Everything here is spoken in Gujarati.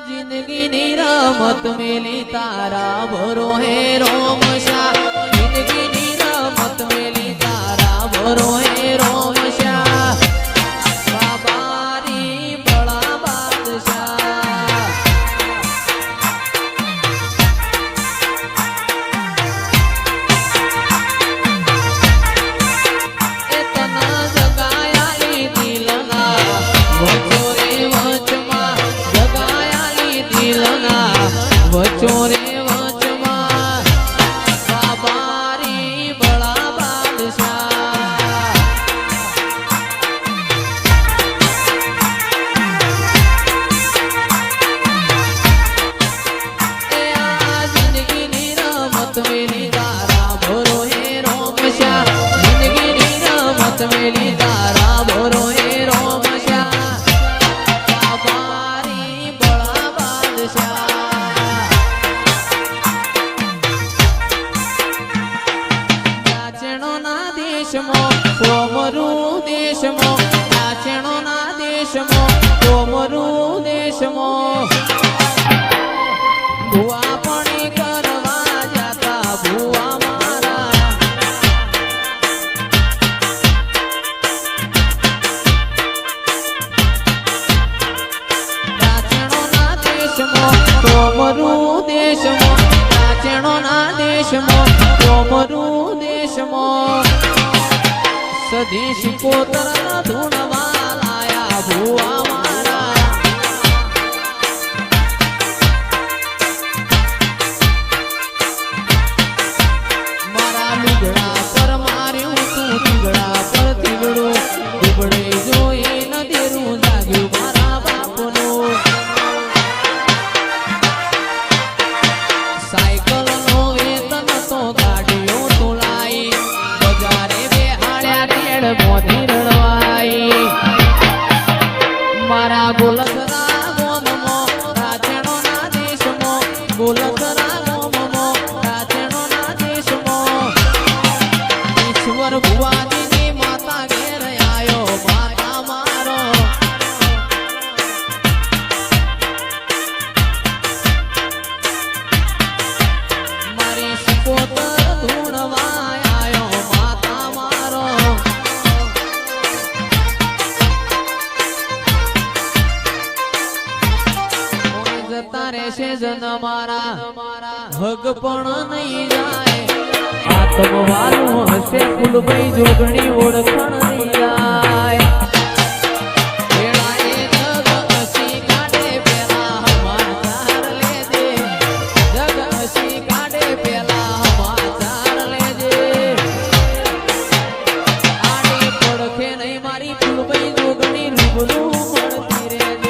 જિંદગીની રમત મેલી તારા ભરો હે રોમ શા જિંદગીની વચો રે વચમાં બાબારી બળા બાદશાહ. એ આ જિંદગીની રમત મેલી તારા ભરો હે રોમ શ્યા જિંદગીની રમત ભુવા પણ કરવા જાતા ભુવા મારા નાચણોના દેશમાં કોમરું દેશમાં દેશમાં સદેશ કોતરા ધૂણવા લાયા ભુવા લુગડા સાયકલ નો વેતન તો ગાડીઓ તોલાઈ બજારે મોથી રડવાઈ ઈશ્વર ભુવાજીની માતા ઘેર આયો, માતા મારો. મારી સિકોતર ધૂણવા આયો, માતા મારો. જતા રહેશે જન મારા હગ પણ નહીં જાય. તમવાનું હશે ફૂલભાઈ જોગણી ઓળખણ મારી ફૂલભાઈ જોગણી રૂબરૂ મળતી રહેજે.